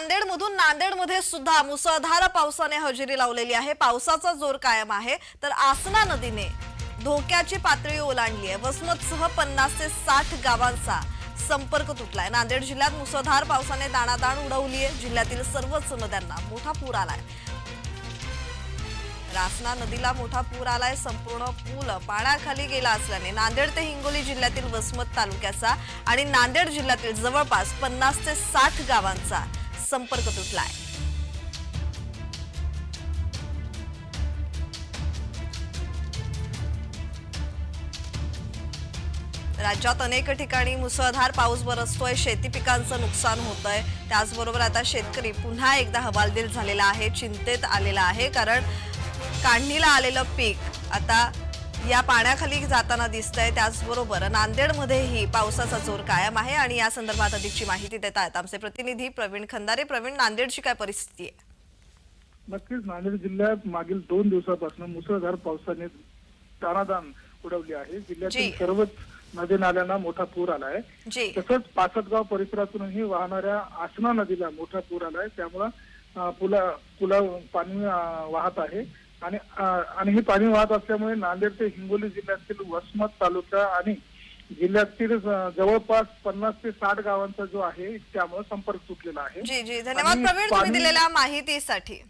नांदेडमधून नांदेडमध्ये सुद्धा मुसळधार पावसाने हजेरी लावलेली आहे. पावसाचा जोर कायम आहे. तर आसना नदीने धोक्याची पातळी ओलांडली आहे. वसमतसह पन्नास ते साठ गावांचा संपर्क तुटलाय. नांदेड जिल्ह्यात मुसळधार पावसाने दाणादाण उडवली आहे. जिल्ह्यातील सर्वच नद्यांना मोठा पूर आलाय. रासना नदीला मोठा पूर आलाय. संपूर्ण पूल पाण्याखाली गेला असल्याने नांदेड ते हिंगोली जिल्ह्यातील वसमत तालुक्याचा आणि नांदेड जिल्ह्यातील जवळपास पन्नास ते साठ गावांचा संपर्क तुटलाय. राज्यात अनेक ठिकाणी मुसळधार पाऊस बरसतोय शेती पिकांचं नुकसान होत आहे त्याचबरोबर आता शेतकरी पुन्हा एकदा हवालदिल झालेला आहे चिंतेत आलेला आहे कारण काढणीला आलेलं पीक आता या पाण्याखाली जाताना दिसतंय त्याचबरोबर नांदेडमध्येही पावसाचा जोर कायम आहे आणि या संदर्भात अधिकची माहिती देत आहेत आमचे प्रतिनिधी प्रवीण खंदारे. प्रवीण नांदेडची काय परिस्थिती आहे? नक्कीच नांदेड जिल्ह्यात मागील दोन दिवसापासून मुसळधार पावसाने दाणादाण उडवली आहे. जिल्ह्यातील सर्वच नदी नाल्यांना मोठा पूर आलाय. जी. तसंच पाचतगाव परिसरातूनही वाहणाऱ्या आसना नदीला मोठा पूर आलाय. त्यामुळं अं, पुला पुला पाणी वाहत आहे. आणि आणि हे पाणी वाहत असल्यामुळे नांदेड ते हिंगोली जिल्ह्यातील वसमत तालुका आणि जिल्ह्यातील जवळपास पन्नास ते साठ गावांचा जो आहे त्यामुळे संपर्क तुटलेला आहे. जी जी. धन्यवाद प्रवीण तुम्ही दिलेल्या माहितीसाठी.